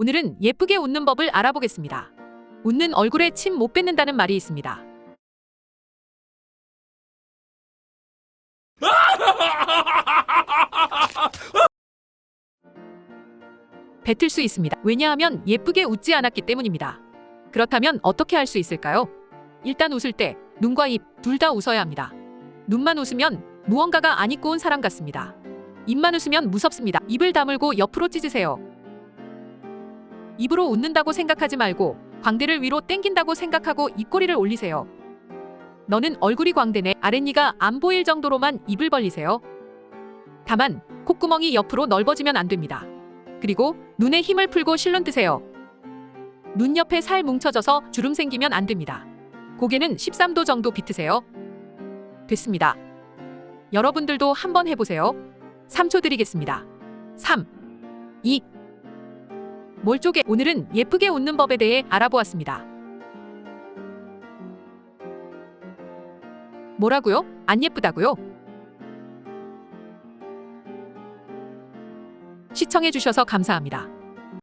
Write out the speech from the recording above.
오늘은 예쁘게 웃는 법을 알아보겠습니다. 웃는 얼굴에 침 못 뱉는다는 말이 있습니다. 뱉을 수 있습니다. 왜냐하면 예쁘게 웃지 않았기 때문입니다. 그렇다면 어떻게 할 수 있을까요? 일단 웃을 때 눈과 입 둘 다 웃어야 합니다. 눈만 웃으면 무언가가 안 입고 온 사람 같습니다. 입만 웃으면 무섭습니다. 입을 다물고 옆으로 찢으세요. 입으로 웃는다고 생각하지 말고 광대를 위로 당긴다고 생각하고 입꼬리를 올리세요. 너는 얼굴이 광대네 아랫니가 안 보일 정도로만 입을 벌리세요. 다만 콧구멍이 옆으로 넓어지면 안 됩니다. 그리고 눈에 힘을 풀고 실눈 뜨세요. 눈 옆에 살 뭉쳐져서 주름 생기면 안 됩니다. 고개는 13도 정도 비트세요. 됐습니다. 여러분들도 한번 해보세요. 3초 드리겠습니다. 3, 2, 몰 쪽에 오늘은 예쁘게 웃는 법에 대해 알아보았습니다. 뭐라고요? 안 예쁘다고요? 시청해주셔서 감사합니다.